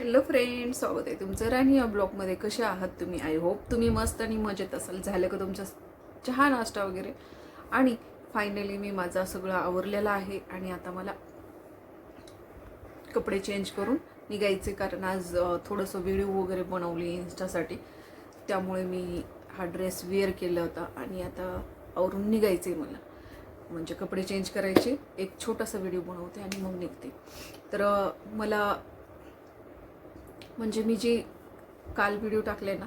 Hello friend स्वागत आहे तुमचं राणी या ब्लॉगमध्ये कसे आहात तुम्ही? आय होप तुम्ही मस्त आणि मजेत असाल. झालं का तुमचा चहा नाश्ता वगैरे? आणि फायनली मी माझा सगळं आवरलेला आहे आणि आता मला कपडे चेंज करून निघायचे कारण आज थोडंसं व्हिडिओ वगैरे बनवली इन्स्टासाठी त्यामुळे मी हा ड्रेस वेअर केला होता आणि आता आवरून निघायचे मला. म्हणजे कपडे चेंज करायचे एक छोटासा व्हिडिओ बनवते आणि मग निघते. तर मला म्हणजे मी जे काल व्हिडिओ टाकले ना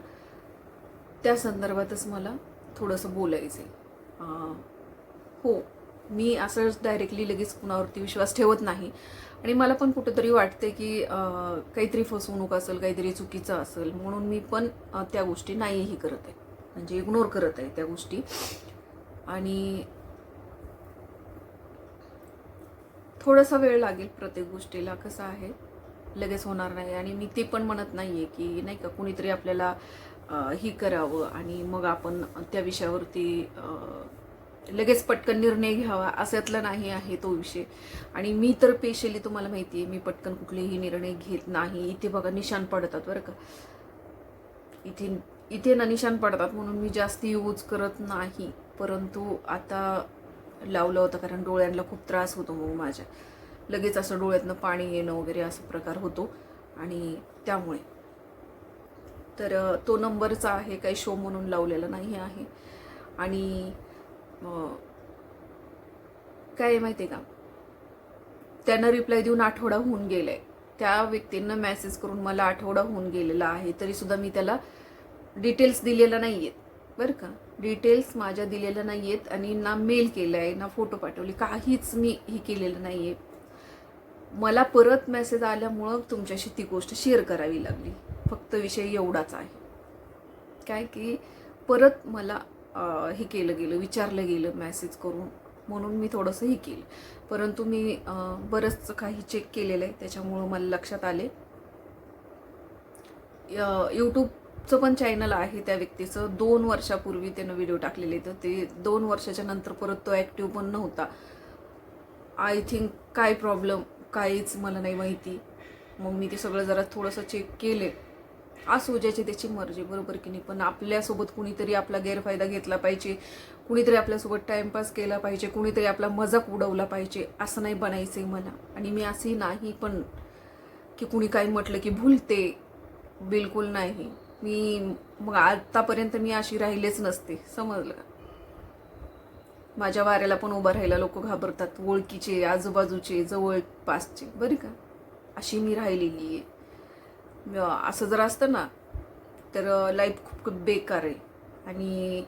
त्या संदर्भातच मला थोडंसं बोलायचं आहे हो मी असंच डायरेक्टली लगेच कुणावरती विश्वास ठेवत नाही. आणि मला पण कुठंतरी वाटते की काहीतरी फसवणूक असेल काहीतरी चुकीचं असेल म्हणून मी पण त्या गोष्टी नाहीही करत आहे. म्हणजे इग्नोर करत आहे त्या गोष्टी. आणि थोडासा वेळ लागेल प्रत्येक गोष्टीला कसं आहे लगेच होणार नाही आणि मी ते पण म्हणत नाही आहे की नाही का कुणीतरी आपल्याला ही करावं आणि मग आपण त्या विषयावरती लगेच पटकन निर्णय घ्यावा अशातला नाही आहे तो विषय. आणि मी तर पेशली तुम्हाला माहिती आहे मी पटकन कुठलेही निर्णय घेत नाही. इथे बघा निशाण पडतात बरं का. इथे इथे ना निशाण पडतात म्हणून मी जास्त यूज करत नाही. परंतु आता लावलं होतं कारण डोळ्यांना खूप त्रास होतो मग माझ्या. लगेच असं डोळ्यातनं पाणी येणं वगैरे असा प्रकार होतो. आणि त्यामुळे. तर तो नंबरचा आहे काही शो म्हणून लावलेला नाही आहे. आणि काय आहे माहिती आहे का? त्यांना रिप्लाय देऊन आठवडा होऊन गेलाय. त्या व्यक्तींना मेसेज करून मला आठवडा होऊन गेलेला आहे. तरी सुद्धा मी त्याला डिटेल्स दिलेल्या नाही आहेत बरं का? डिटेल्स माझ्या दिलेल्या नाही आहेत आणि ना मेल केलं आहे ना फोटो पाठवले. काहीच मी हे केलेलं नाही आहे मला परत मेसेज आल्यामुळं तुमच्याशी ती गोष्ट शेअर करावी लागली. फक्त विषय एवढाच आहे. काय की परत मला हे केलं गेलं विचारलं गेलं मेसेज करून म्हणून मी थोडंसं हे केलं. परंतु मी बरंचसं बरंच काही चेक केलेलं आहे त्याच्यामुळं मला लक्षात आले. यूट्यूबचं पण चॅनल आहे त्या व्यक्तीचं. दोन वर्षापूर्वी त्यानं व्हिडिओ टाकलेले तर ते दोन वर्षाच्या नंतर परत तो ॲक्टिव्ह पण नव्हता. आय थिंक काय प्रॉब्लेम काहीच मला नाही माहिती. मग मी ते सगळं जरा थोडंसं चेक केले. असू ज्याची त्याची मर्जी बरोबर की नाही? पण आपल्यासोबत कुणीतरी आपला गैरफायदा घेतला पाहिजे. कुणीतरी आपल्यासोबत टाइमपास केला पाहिजे. कुणीतरी आपला मजाक उडवला पाहिजे. असं नाही बनायचं आहे मला. आणि मी असंही नाही पण की कुणी काही म्हटलं की भुलते. बिलकुल नाही. मी मग आत्तापर्यंत मी अशी राहिलेच नसते. समजलं? माझ्या वाऱ्याला पण उभं राहायला लोक घाबरतात. ओळखीचे आजूबाजूचे जवळपासचे. बरं का? अशी मी राहिलेली आहे. असं जर असतं ना तर लाईफ खूप खूप बेकार आहे. आणि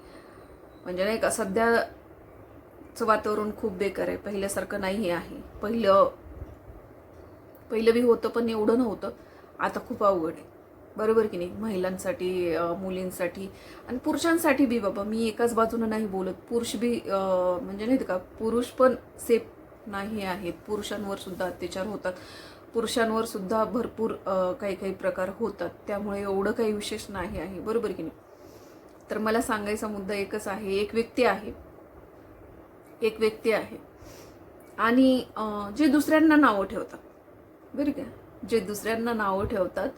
म्हणजे नाही का सध्याचं वातावरण खूप बेकार आहे. पहिल्यासारखं नाही आहे. पहिलं पहिलं बी होतं पण एवढं नव्हतं. आता खूप अवघड आहे. बरोबर की नाही? महिलांसाठी मुलींसाठी आणि पुरुषांसाठी बी बाबा मी एकाच बाजूनं नाही बोलत. पुरुष बी म्हणजे नाही का पुरुष पण सेफ नाही आहेत. पुरुषांवर सुद्धा अत्याचार होतात. पुरुषांवर सुद्धा भरपूर काही काही प्रकार होतात. त्यामुळे एवढं काही विशेष नाही आहे. बरोबर की नाही? तर मला सांगायचा मुद्दा एकच आहे. एक व्यक्ती आहे. एक व्यक्ती आहे. आणि जे दुसऱ्यांना नावं ठेवतात. बरं का? जे दुसऱ्यांना नावं ठेवतात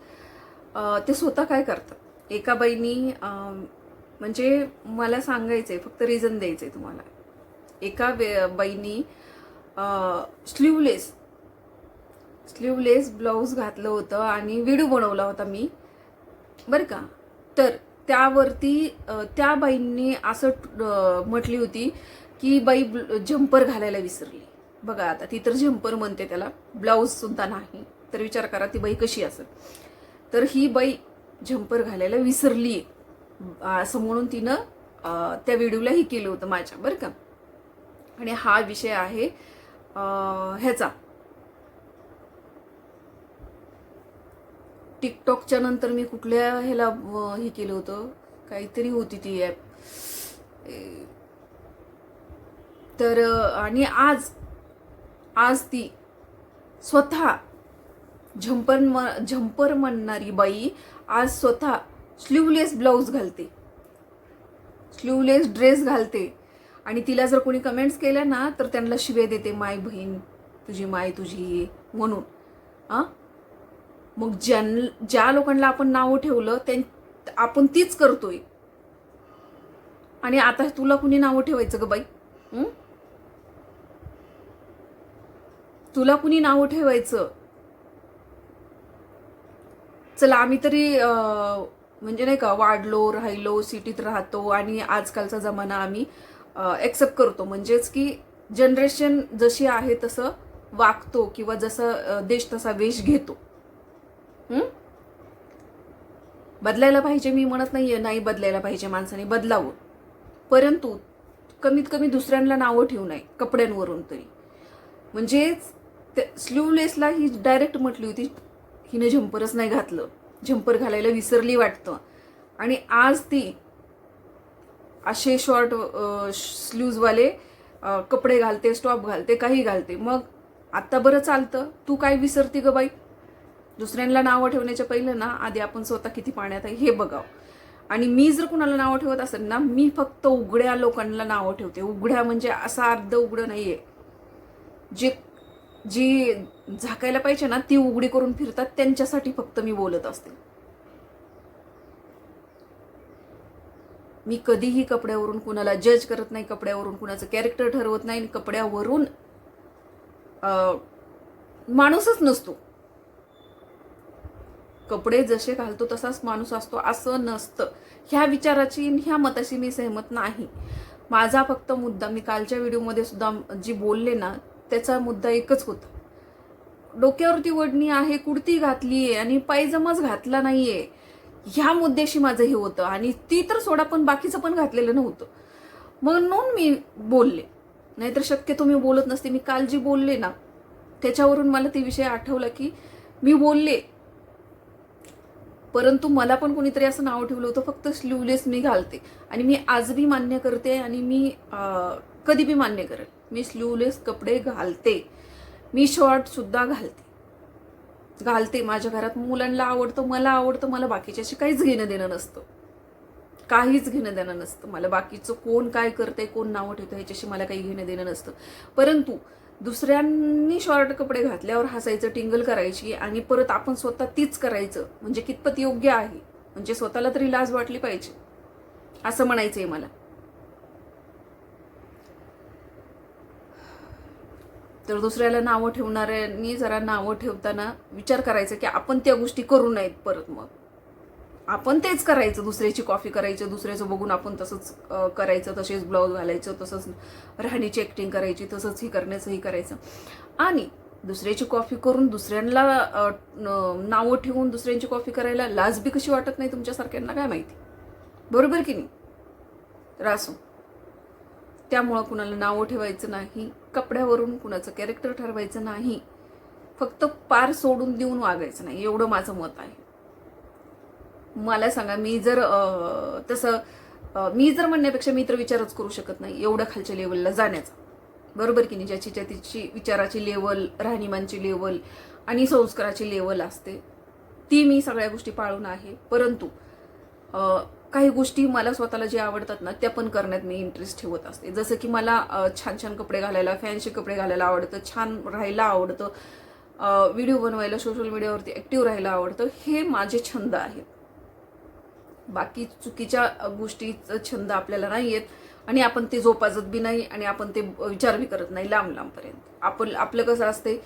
ते स्वतः काय करतात? एका बाईनी म्हणजे मला सांगायचं आहे फक्त रिझन द्यायचं आहे तुम्हाला. एका वे बाईनी स्लीवलेस स्लीवलेस ब्लाऊज घातलं होतं आणि व्हिडिओ बनवला होता मी. बरं का? तर त्यावरती त्या बाईंनी असं म्हटली होती की बाई जम्पर घालायला विसरली. बघा आता ती तर झंपर म्हणते त्याला. ब्लाऊजसुद्धा नाही. तर विचार करा ती बाई कशी असेल? तर ही बाई झंपर घालायला विसरली. असं म्हणून तिनं त्या व्हिडिओला हे केलं होतं माझ्या बरं का. आणि हा विषय आहे ह्याचा. टिकटॉकच्या नंतर मी कुठल्या ह्याला हे केलं होतं? काहीतरी होती ती ॲप तर आणि आज आज ती स्वतः झंपर म झंपर म्हणणारी बाई आज स्वतः स्लीवलेस ब्लाऊज घालते. स्लीवलेस ड्रेस घालते. आणि तिला जर कोणी कमेंट्स केल्या ना तर त्यांना शिवे देते माय बहीण तुझी माय तुझी म्हणून. हां? मग ज्यां ज्या लोकांना आपण नावं ठेवलं त्यां आपण तीच करतोय. आणि आता तुला कुणी नावं ठेवायचं ग बाई? तुला कुणी नावं ठेवायचं? चला आम्ही तरी म्हणजे नाही का वाढलो राहिलो सिटीत राहतो आणि आजकालचा जमाना आम्ही एक्सेप्ट करतो. म्हणजेच की जनरेशन जशी आहे तसं वागतो किंवा जसं देश तसा वेश घेतो. बदलायला पाहिजे मी म्हणत नाहीये नाही बदलायला पाहिजे माणसाने बदलावं. परंतु कमीत कमी दुसऱ्यांना नावं ठेवू नये कपड्यांवरून तरी. म्हणजेच स्लीवलेसला ही डायरेक्ट म्हटली होती हिनं झंपरच नाही घातलं. झंपर घालायला विसरली वाटतं. आणि आज ती असे शॉर्ट स्लीव्जवाले कपडे घालते स्टॉप घालते काही घालते. मग आत्ता बरं चालतं. तू काय विसरती ग बाई? दुसऱ्यांना नावं ठेवण्याच्या पहिलं ना आधी आपण स्वतः किती पाण्यात आहे हे बघावं. आणि मी जर कुणाला नावं ठेवत असेल ना मी फक्त उघड्या लोकांना नावं ठेवते. उघड्या म्हणजे असं अर्ध उघडं नाही आहे जे जी झाकायला पाहिजे ना ती उघडी करून फिरतात. त्यांच्यासाठी फक्त मी बोलत असते. मी कधीही कपड्यावरून कुणाला जज करत नाही कपड्यावरून कुणाचं कॅरेक्टर ठरवत नाही आणि कपड्यावरून माणूसच नसतो. कपडे जसे घालतो तसाच माणूस असतो असं नसतं. ह्या विचाराची ह्या मताशी मी सहमत नाही. माझा फक्त मुद्दा मी कालच्या व्हिडिओमध्ये सुद्धा जी बोलले ना त्याचा मुद्दा एकच होता. डोक्यावरती वडणी आहे कुर्ती घातली आहे आणि पायजमाच घातला नाहीये. ह्या मुद्द्याशी माझं हे होतं आणि ती तर सोडा पण बाकीचं पण घातलेलं नव्हतं. म्हणून मी बोलले. नाहीतर शक्यतो मी बोलत नसते. मी काल जी बोलले ना. त्याच्यावरून मला ते विषय आठवला की मी बोलले. परंतु मला पण कोणीतरी असं नाव ठेवलं होतं. फक्त स्लीवलेस मी घालते. आणि मी आज बी मान्य करते आणि मी कधी बी मान्य करेल. मी स्लीवलेस कपडे घालते. मी शॉर्टसुद्धा घालते. घालते. माझ्या घरात मुलांना आवडतं मला आवडतं मला बाकीच्याशी काहीच घेणं देणं नसतं. काहीच घेणं देणं नसतं. मला बाकीचं कोण काय करते कोण नावं ठेवतं ह्याच्याशी मला काही घेणं देणं नसतं. परंतु दुसऱ्यांनी शॉर्ट कपडे घातल्यावर हसायचं टिंगल करायची आणि परत आपण स्वतः तीच करायचं म्हणजे कितपत योग्य आहे. म्हणजे स्वतःला तरी लाज वाटली पाहिजे. असं म्हणायचं आहे मला. तर दुसऱ्याला नावं ठेवणाऱ्यांनी जरा नावं ठेवताना विचार करायचा की आपण त्या गोष्टी करू नयेत परत मग. आपण तेच करायचं दुसऱ्याची कॉफी करायचं दुसऱ्याचं बघून आपण तसंच करायचं तसेच ब्लाऊज घालायचं तसंच राहणीची ॲक्टिंग करायची तसंच ही करण्याचं ही करायचं. आणि दुसऱ्याची कॉफी करून दुसऱ्यांना नावं ठेवून दुसऱ्यांची कॉफी करायला लाज बी कशी वाटत नाही तुमच्यासारख्यांना काय माहिती? बरोबर की नाही? तर असो. त्यामुळं कुणाला नावं ठेवायचं नाही कपड्यावरून कुणाचं कॅरेक्टर ठरवायचं नाही. फक्त पार सोडून देऊन वागायचं नाही एवढं माझं मत आहे. मला सांगा मी जर तसं मी जर म्हणण्यापेक्षा मी तर विचारच करू शकत नाही एवढ्या खालच्या लेवलला जाण्याचा. बरोबर की नाही? ज्याची तिची विचाराची लेवल राहणीमानची लेवल आणि संस्काराची लेवल असते. ती मी सगळ्या गोष्टी पाळून आहे. परंतु काही गोष्टी मला स्वतःला जे आवडतात ना त्या पण करण्यात मी इंटरेस्ट ठेवत असते. जसं की मला छान छान कपडे घालायला फॅन्सी कपडे घालायला आवडतं छान राहायला आवडतं व्हिडिओ बनवायला सोशल मीडियावरती ॲक्टिव्ह राहायला आवडतं हे माझे छंद आहेत. बाकी चुकीच्या गोष्टीचं छंद आपल्याला नाही येत आणि आपण ते जोपासत बी नाही आणि आपण ते विचार बी करत नाही लांब लांबपर्यंत आपण आपलं कसं असते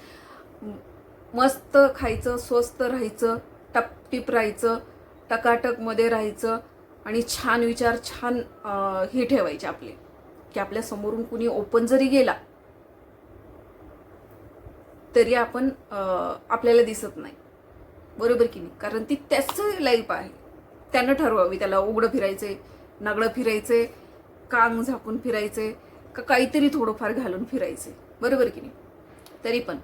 मस्त खायचं स्वस्त राहायचं टपटीप राहायचं टकाटकमध्ये राहायचं आणि छान विचार छान हे ठेवायचे आपले की आपल्या समोरून कुणी ओपन जरी गेला तरी आपण आपल्याला दिसत नाही. बरोबर की नाही? कारण ती त्याचं लाईफ आहे. त्यानं ठरवावी. त्याला उघडं फिरायचे नागडं फिरायचे कांग झाकून फिरायचे का काहीतरी थोडंफार घालून फिरायचे बरोबर की नाही? तरी पण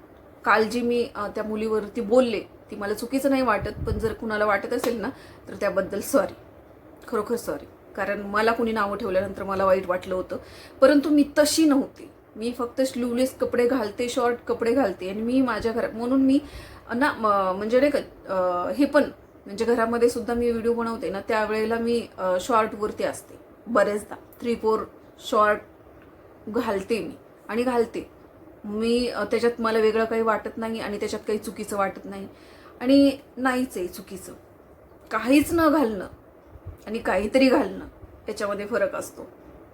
काल जी मी त्या मुलीवरती बोलले ती मला चुकीचं नाही वाटत पण जर कुणाला वाटत असेल ना तर त्याबद्दल सॉरी खरोखर सॉरी कारण मला कुणी नावं ठेवल्यानंतर मला वाईट वाटलं होतं. परंतु मी तशी नव्हती. मी फक्त स्लीवलेस कपडे घालते शॉर्ट कपडे घालते आणि मी माझ्या घरात म्हणून मी ना म्हणजे नाही का हे पण म्हणजे घरामध्ये सुद्धा मी व्हिडिओ बनवते ना त्यावेळेला मी शॉर्टवरती असते. बरेचदा. थ्री फोर शॉर्ट घालते मी आणि घालते. मी त्याच्यात मला वेगळं काही वाटत नाही आणि त्याच्यात काही चुकीचं वाटत नाही. आणि नाहीच आहे चुकीचं. काहीच न घालणं आणि काहीतरी घालणं याच्यामध्ये फरक असतो.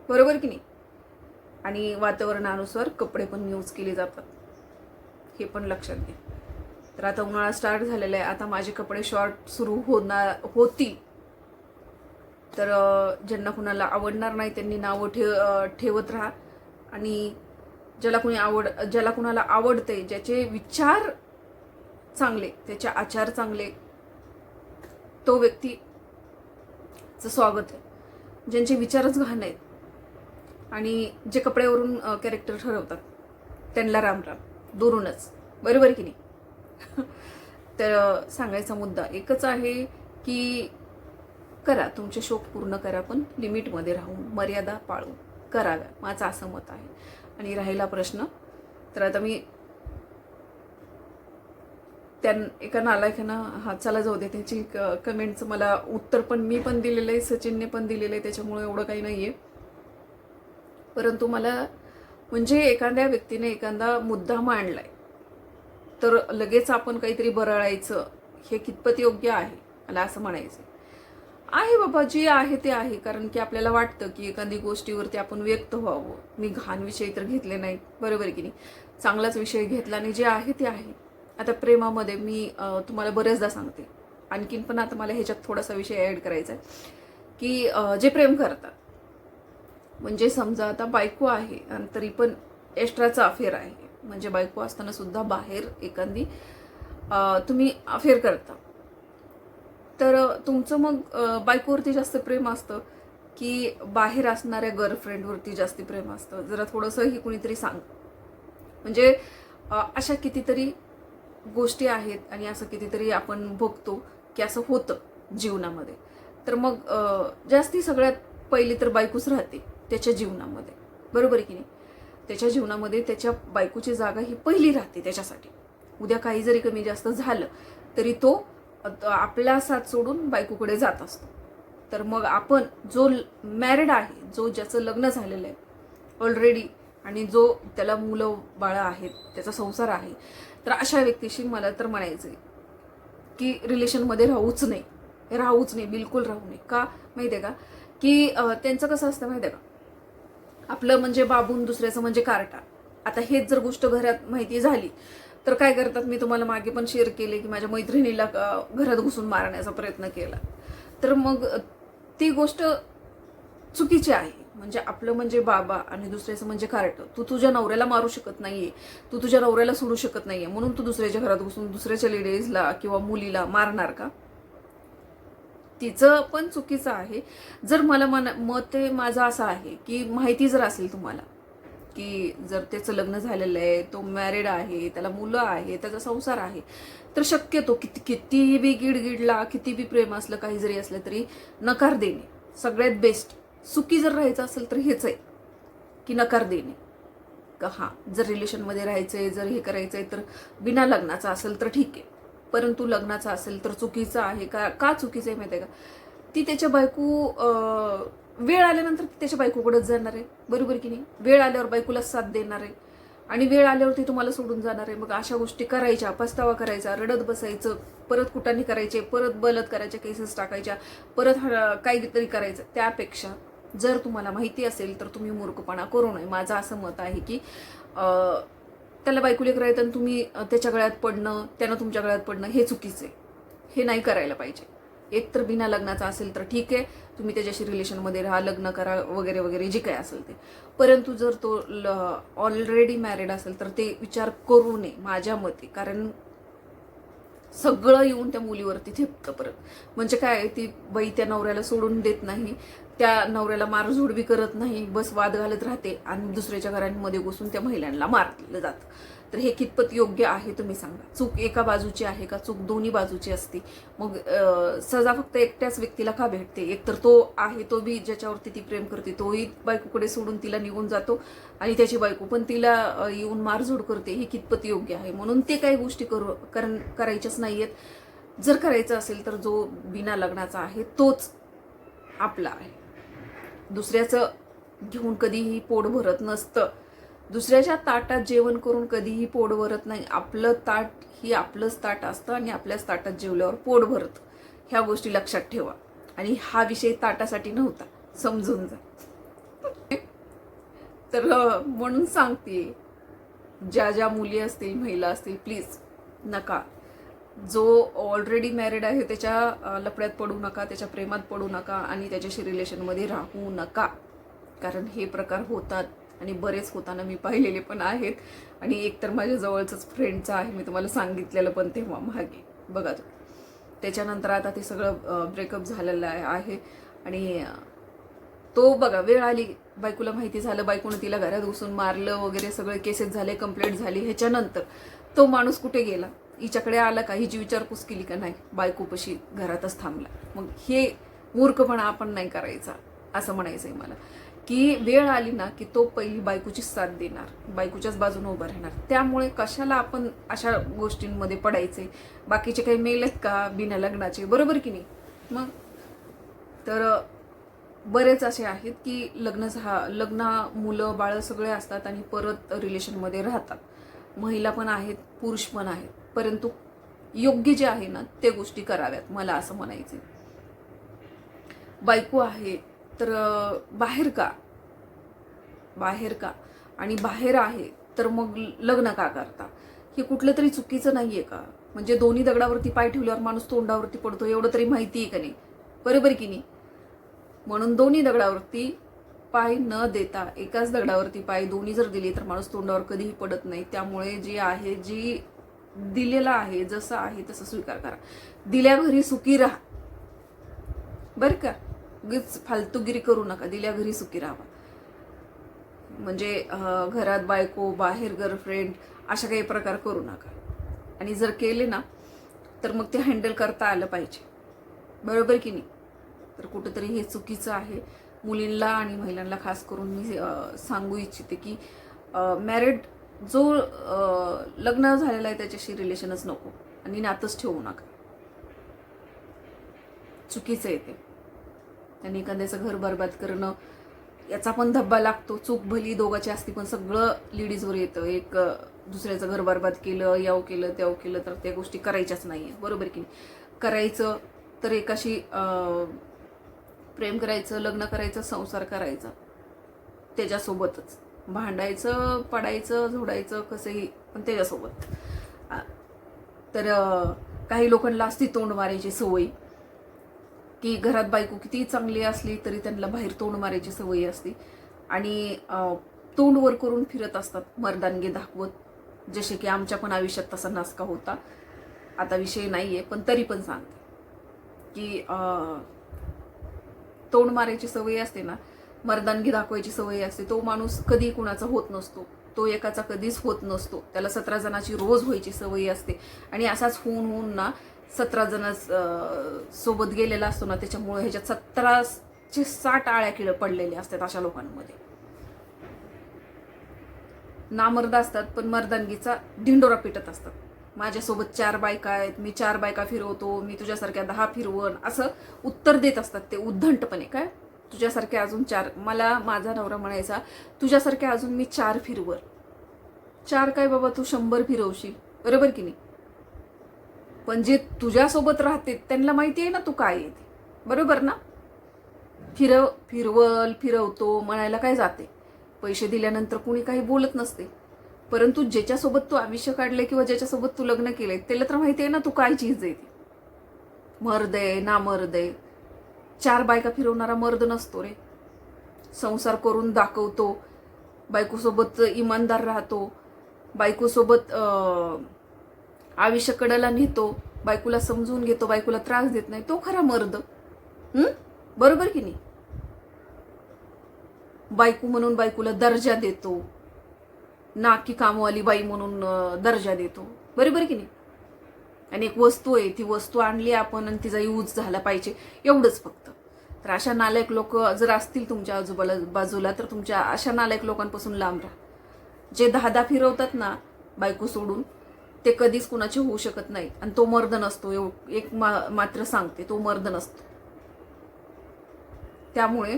बरोबर की नाही? आणि वातावरणानुसार कपडे पण यूज केले जातात. हे पण लक्षात घ्या. तर आता उन्हाळा स्टार्ट झालेला आहे. आता माझे कपडे शॉर्ट सुरू होणार होती तर ज्यांना कुणाला आवडणार नाही त्यांनी नावं ठेव ठेवत राहा. आणि ज्याला कुणी आवड ज्याला कुणाला आवडते ज्याचे विचार चांगले त्याचे आचार चांगले तो व्यक्ती चं स्वागत आहे. ज्यांचे विचारच घाण आहेत आणि जे कपड्यावरून कॅरेक्टर ठरवतात त्यांना राम राम. दुरूनच. बरोबर की नाही? तर सांगायचा मुद्दा एकच आहे की करा तुमचे शोक पूर्ण करा पण लिमिटमध्ये राहून मर्यादा पाळून. कराव्या माझं असं मत आहे. आणि राहिला प्रश्न. तर आता मी त्या एका नालायकानं हा चला जाऊ दे त्याची कमेंटचं मला उत्तर पण मी पण दिलेलं आहे सचिनने पण दिलेलं आहे त्याच्यामुळे एवढं काही नाही आहे परंतु मला म्हणजे एखाद्या व्यक्तीने एखादा मुद्दा मांडलाय तर लगेच आपण काहीतरी बरळायचं हे कितपत योग्य आहे? मला असं म्हणायचं आहे बाबा जे आहे ते आहे कारण की आपल्याला वाटतं की एखादी गोष्टीवरती आपण व्यक्त व्हावं. मी घाण विषय तर घेतले नाहीत. बरोबर की नाही? चांगलाच विषय घेतला आणि जे आहे ते आहे. आता प्रेमामध्ये मी तुम्हाला बरेचदा सांगते. आणखीन पण आता मला ह्याच्यात थोडासा विषय ॲड करायचा आहे. की जे प्रेम करतात म्हणजे समजा आता बायको आहे आणि तरी पण एक्स्ट्राचा अफेअर आहे. म्हणजे बायको असताना सुद्धा बाहेर एखादी तुम्ही अफेअर करता. तर तुमचं मग बायकोवरती जास्त प्रेम असतं की बाहेर असणाऱ्या गर्लफ्रेंडवरती जास्त प्रेम असतं? जरा थोडंसं ही कुणीतरी सांग. म्हणजे अशा कितीतरी गोष्टी आहेत आणि असं कितीतरी आपण बघतो की असं होतं जीवनामध्ये. तर मग जास्ती सगळ्यात पहिली तर बायकोच राहते त्याच्या जीवनामध्ये. बरोबर आहे की नाही? त्याच्या जीवनामध्ये त्याच्या बायकोची जागा ही पहिली राहते त्याच्यासाठी. उद्या काही जरी कमी जास्त झालं तरी तो आपला साथ सोडून बायकोकडे जात असतो. तर मग आपण जो मॅरिड आहे जो ज्याचं लग्न झालेलं आहे ऑलरेडी आणि जो त्याला मुलं बाळं आहेत त्याचा संसार आहे तर अशा व्यक्तीशी मला तर म्हणायचं आहे की रिलेशनमध्ये राहूच नाही राहूच नाही बिलकुल राहू नये. का? माहिती आहे का की त्यांचं कसं असतं माहिती आहे का? आपलं म्हणजे बाबून दुसऱ्याचं म्हणजे कार्टा. आता हेच जर गोष्ट घरात माहिती झाली तर काय करतात? मी तुम्हाला मागे पण शेअर केले की माझ्या मैत्रिणीला घरात घुसून मारण्याचा प्रयत्न केला. तर मग ती गोष्ट चुकीची आहे. म्हणजे आपलं म्हणजे बाबा आणि दुसऱ्याचं म्हणजे कार्ट तू तुझ्या नवऱ्याला मारू शकत नाहीये. तू तुझ्या नवऱ्याला सोडू शकत नाहीये. म्हणून तू दुसऱ्याच्या घरात घुसून दुसऱ्याच्या लेडीजला किंवा मुलीला मारणार का? तिचं पण चुकीचं आहे. जर मला मन मत हे माझं असं आहे की माहिती जर असेल तुम्हाला की जर त्याचं लग्न झालेलं आहे तो मॅरिड आहे त्याला मुलं आहे त्याचा संसार आहे तर शक्यतो किती कितीही बी गिडगिडला किती बी प्रेम असलं काही जरी असलं तरी नकार देणे. सगळ्यात बेस्ट सुखी जर राहायचं असेल तर हेच आहे की नकार देणे. का हां जर रिलेशनमध्ये राहायचं आहे जर हे करायचं आहे तर बिना लग्नाचं असेल तर ठीक आहे. परंतु लग्नाचं असेल तर चुकीचं आहे का का चुकीचं आहे माहिती आहे का? ती त्याच्या बायको वेळ आल्यानंतर ती त्याच्या बायकोकडेच जाणार आहे. बरोबर की नाही? वेळ आल्यावर बायकोला साथ देणार आहे. आणि वेळ आल्यावर ती तुम्हाला सोडून जाणार आहे. मग अशा गोष्टी करायच्या पस्तावा करायचा रडत बसायचं परत कुटाने करायचे परत बलत करायच्या केसेस टाकायच्या परत काहीतरी करायचं त्यापेक्षा जर तुम्हाला माहिती असेल तर तुम्ही मूर्खपणा करू नये. माझं असं मत आहे की त्याला बायको लेकर आहेत आणि तुम्ही त्याच्या गळ्यात पडणं त्यानं तुमच्या गळ्यात पडणं हे चुकीचं आहे. हे नाही करायला पाहिजे. एक तर बिना लग्नाचा असेल तर ठीक आहे. तुम्ही त्याच्याशी रिलेशनमध्ये राहा लग्न करा वगैरे वगैरे जे काय असेल ते. परंतु जर तो ऑलरेडी मॅरिड असेल तर ते विचार करू नये माझ्या मते. कारण सगळं येऊन त्या मुलीवरती थेपतं परत. म्हणजे काय आहे, ती बाई त्या नवऱ्याला सोडून देत नाही. त्या नवऱ्याला मारझोड बी करत नाही बस वाद घालत राहते आणि दुसऱ्याच्या घरांमध्ये घुसून त्या महिलांना मारलं जातं. तर हे कितपत योग्य आहे तुम्ही सांगा. चूक एका बाजूची आहे का? चूक दोन्ही बाजूची असते. मग सजा फक्त एकट्याच व्यक्तीला का भेटते? एक तर तो आहे तो बी ज्याच्यावरती ती प्रेम करते तोही बायकोकडे सोडून तिला निघून जातो आणि त्याची बायको पण तिला येऊन मारझोड करते. हे कितपत योग्य आहे? म्हणून ते काही गोष्टी करू कारण करायच्याच आहेत जर करायचं असेल तर जो बिना लग्नाचा आहे तोच आपला आहे. दुसऱ्याचं घेऊन कधीही पोट भरत नसतं. दुसऱ्याच्या ताटात जेवण करून कधीही पोट भरत नाही. आपलं ताट ही आपलंच ताट असतं आणि आपल्याच ताटात जेवल्यावर पोट भरत. ह्या गोष्टी लक्षात ठेवा. आणि हा विषय ताटासाठी नव्हता. समजून जा. तर म्हणून सांगते ज्या ज्या मुली असतील महिला असतील प्लीज नका. जो ऑलरेडी मॅरिड आहे त्याच्या लपड्यात लफड्यात पडू नका त्याच्या प्रेमात पडू नका आणि त्याच्याशी रिलेशनमध्ये राहू नका. कारण हे प्रकार होतात आणि बरेच होताना मी पाहिलेले पण आहेत. आणि एक तर माझ्या जवळचंच फ्रेंडचं आहे मी तुम्हाला सांगितलेलं पण तेव्हा मागे. बघा तो त्याच्यानंतर आता ते सगळं ब्रेकअप झालेलं आहे आणि तो बघा वेळ आली बायकोला माहिती झालं बायकोनं तिला घरात घुसून मारलं वगैरे सगळे केसेस झाले कंप्लेंट झाली ह्याच्यानंतर तो माणूस कुठे गेला? हिच्याकडे आला का? हिची विचारपूस केली का? नाही. बायकोपशी घरातच थांबला. मग हे मूर्खपणा आपण नाही करायचा असं म्हणायचं आहे मला. की वेळ आली ना की तो पहिली बायकोची साथ देणार बायकोच्याच बाजूने उभा राहणार. त्यामुळे कशाला आपण अशा गोष्टींमध्ये पडायचे बाकीचे काही मेल आहेत का बिना लग्नाचे? बरोबर की नाही? मग? तर बरेच असे आहेत की लग्न झा लग्न मुलं बाळं सगळे असतात आणि परत रिलेशनमध्ये राहतात. महिला पण आहेत पुरुष पण आहेत. परंतु योग्य जे आहे ना ते गोष्टी कराव्यात मला असं म्हणायचं बायको आहे तर बाहेर का? बाहेर का? आणि बाहेर आहे तर मग लग्न का करता? हे कुठलं तरी चुकीचं नाही आहे का? म्हणजे दोन्ही दगडावरती पाय ठेवल्यावर माणूस तोंडावरती पडतो एवढं तरी माहिती आहे का नाही? बरोबर की नाही? म्हणून दोन्ही दगडावरती पाय न देता एकाच दगडावरती पाय दोन्ही जर दिले तर माणूस तोंडावर कधीही पडत नाही. त्यामुळे जी आहे जी दिलेलं आहे जसं आहे तसं स्वीकार करा. दिल्या घरी सुखी राहा. बरं का? उगीच फालतूगिरी करू नका. दिल्या घरी सुखी राहा. म्हणजे घरात बायको बाहेर गर्लफ्रेंड अशा काही प्रकार करू नका. आणि जर केले ना तर मग ते हँडल करता आलं पाहिजे. बरोबर की नाही? तर कुठंतरी हे चुकीचं आहे. मुलींना आणि महिलांना खास करून मी सांगू इच्छिते की मॅरिड जो लग्न झालेला आहे त्याच्याशी रिलेशनच नको आणि नातच ठेवू नका. चुकीचं आहे ते. आणि एखाद्याचं घर बरबाद करणं याचा पण धब्बा लागतो. चूक भली दोघाची असती पण सगळं लेडीजवर येतं. एक दुसऱ्याचं घर बरबाद केलं याव केलं त्याव केलं तर त्या गोष्टी करायच्याच नाही आहे बरोबर की नाही? करायचं तर एकाशी प्रेम करायचं लग्न करायचं संसार करायचा. त्याच्यासोबतच. भांडायचं पडायचं झोडायचं कसंही पण त्याच्यासोबत. तर काही लोकांना असती तोंड मारायची सवय. की घरात बायको किती चांगली असली तरी त्यांना बाहेर तोंड मारायची सवय असते. आणि तोंड वर करून फिरत असतात मर्दानगी दाखवत. जसे की आमच्या पण आयुष्यात तसा नासका होता. आता विषय नाही आहे पण तरी पण सांगते. की तोंड मारायची सवय असते ना मर्दानगी दाखवायची सवय असते तो माणूस कधी कुणाचा होत नसतो. तो एकाचा कधीच होत नसतो. त्याला सतरा जणाची रोज व्हायची सवय असते. आणि असाच होऊन होऊन ना सतरा जण सोबत गेलेला असतो ना त्याच्यामुळे ह्याच्यात सतराचे साठ आळ्या किड पडलेले असतात अशा लोकांमध्ये. नामर्द असतात पण मर्दानगीचा ढिंडोरा पिटत असतात. माझ्यासोबत चार बायका आहेत मी चार बायका फिरवतो मी तुझ्यासारख्या दहा फिरवण असं उत्तर देत असतात ते उद्धंटपणे. काय? तुझ्यासारखे अजून चार मला माझा नवरा म्हणायचा तुझ्यासारखे अजून मी चार फिरवर. चार काय बाबा तू शंभर फिरवशील. बरोबर की नाही? पण जे तुझ्यासोबत राहते त्यांना माहिती आहे ना तू काय आहे ते. बरोबर ना? फिरव फिरवल फिरवतो म्हणायला काय जाते? पैसे दिल्यानंतर कुणी काही बोलत नसते. परंतु ज्याच्यासोबत तू आयुष्य काढले किंवा ज्याच्यासोबत तू लग्न केलंय त्याला तर माहिती आहे ना तू काय चीज आहे ती. मर्द आहे नामर्द आहे. चार बायका फिरवणारा मर्द नसतो रे. संसार करून दाखवतो. बायकोसोबत इमानदार राहतो. बायकोसोबत आयुष्य कडेला नेतो. बायकोला समजून घेतो. बायकोला त्रास देत नाही. तो खरा मर्द. बरोबर की नाही? बायको म्हणून बायकोला दर्जा देतो. ना की कामवाली बाई म्हणून दर्जा देतो. बरोबर की नाही? आणि एक वस्तू आहे ती वस्तू आणली आपण आणि तिचा यूज झाला पाहिजे. एवढंच फक्त. तर अशा नालायक लोक जर असतील तुमच्या आजूबाला बाजूला तर तुमच्या अशा नालायक लोकांपासून लांब राहा. जे दहा दहा फिरवतात ना बायको सोडून ते कधीच कुणाचे होऊ शकत नाही. आणि तो मर्द नसतो. एव- एक मा- मात्र सांगते तो मर्द नसतो. त्यामुळे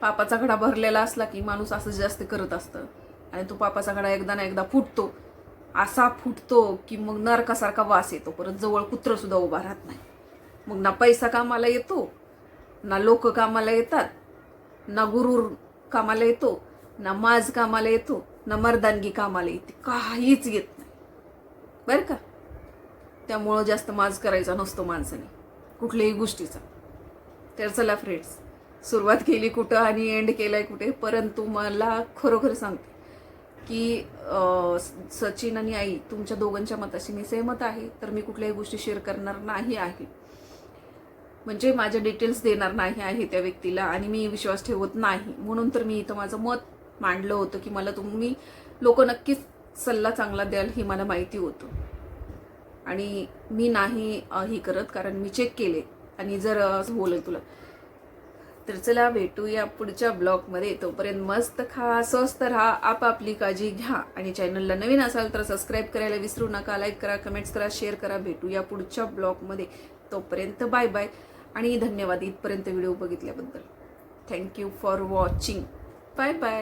पापाचा घडा भरलेला असला की माणूस असं जास्त करत असतं. आणि तो पापाचा घडा एकदा ना एकदा फुटतो. असा फुटतो की मग नरकासारखा वास येतो. परत जवळ कुत्रं सुद्धा उभा राहत नाही. मग ना पैसा कामाला येतो ना लोक कामाला येतात ना गुरुर कामाला येतो ना माज कामाला येतो ना मर्दानगी कामाला येते. काहीच येत नाही. बरं का? त्यामुळं जास्त माज करायचा नसतो माणसाने. कुठल्याही गोष्टीचा. तर चला फ्रेंड्स सुरुवात केली कुठं आणि एंड केलाय कुठे परंतु मला खरोखर सांगते की सचिन आणि आई तुमच्या दोघांच्या मताशी मी सहमत आहे तर मी कुठल्याही गोष्टी शेअर करणार नाही आहे. म्हणजे माझ्या डिटेल्स देणार नाही आहे त्या व्यक्तीला आणि मी विश्वास ठेवत नाही. म्हणून तर मी इथं माझं मत मांडलं होतं की मला तुम्ही लोक नक्कीच सल्ला चांगला द्याल हे मला माहिती होतं. आणि मी नाही ही करत कारण मी चेक केले. आणि जर अ, असं बोलेल तुला तर चला भेटूया पुढच्या ब्लॉगमध्ये. तोपर्यंत मस्त खा स्वस्त राहा आपापली काळजी घ्या. आणि चॅनलला नवीन असाल तर सबस्क्राईब करायला विसरू नका लाईक करा कमेंट्स करा शेअर करा. भेटूया पुढच्या ब्लॉगमध्ये. तोपर्यंत बाय बाय आणि धन्यवाद इथपर्यंत video बघितल्याबद्दल. Thank you for watching bye bye